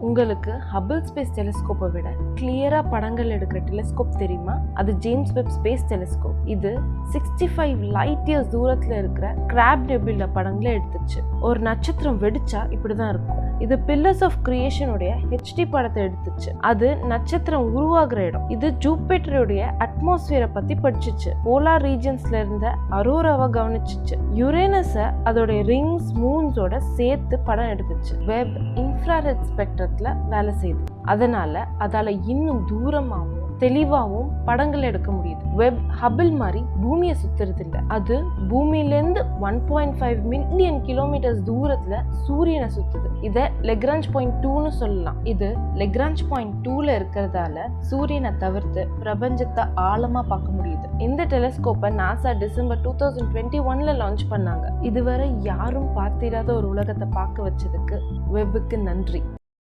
உங்களுக்கு Hubble space டெலிஸ்கோப்பை விட கிளியரா படங்கள் எடுக்கிற டெலிஸ்கோப் தெரியுமா? அது ஜேம்ஸ் வெப் ஸ்பேஸ் டெலிஸ்கோப் இது சிக்ஸ்டி ஃபைவ் லைட் இயர்ஸ் தூரத்துல இருக்கிற கிராப் டெபிள படங்களை எடுத்துச்சு. ஒரு நட்சத்திரம் வெடிச்சா இப்படிதான் இருக்கும். இது பில்லர்ஸ் ஆஃப் கிரியேஷனுடைய ஹெச்டி படத்தை எடுத்துச்சு. அது நட்சத்திரம் உருவாகிற இடம். இது ஜூபிட்டருடைய அட்மாஸ்பியரை பத்தி படிச்சுச்சு. போலார் ரீஜன்ஸ்ல இருந்த அரோராவை கவனிச்சுச்சு. யுரேனஸ அதோடைய ரிங்ஸ் மூன்ஸோட சேர்த்து படம் எடுத்துச்சு. வெப் இன்ஃப்ராரெட் ஸ்பெக்ட்ரத்துல வேலை செய்யுது அதனால அதால இன்னும் தூரமாகவும் தெளிவாகவும் படங்கள் எடுக்க முடியுது. வெப் ஹபிள் மாதிரி பூமியை சுத்துறது இல்லை. அது பூமியிலேருந்து one point five million kilometres தூரத்தில் சூரியனை சுத்துது. இதை லெக்ராஞ்ச் பாயிண்ட் டூன்னு சொல்லலாம். இது லெக்ராஞ்ச் பாயிண்ட் டூல இருக்கிறதால சூரியனை தவிர்த்து பிரபஞ்சத்தை ஆழமா பார்க்க முடியுது. இந்த டெலிஸ்கோப்பை NASA December two thousand twenty ஒன்ல லான்ச் பண்ணாங்க. இதுவரை யாரும் பார்த்திராத ஒரு உலகத்தை பார்க்க வச்சதுக்கு வெப்புக்கு நன்றி.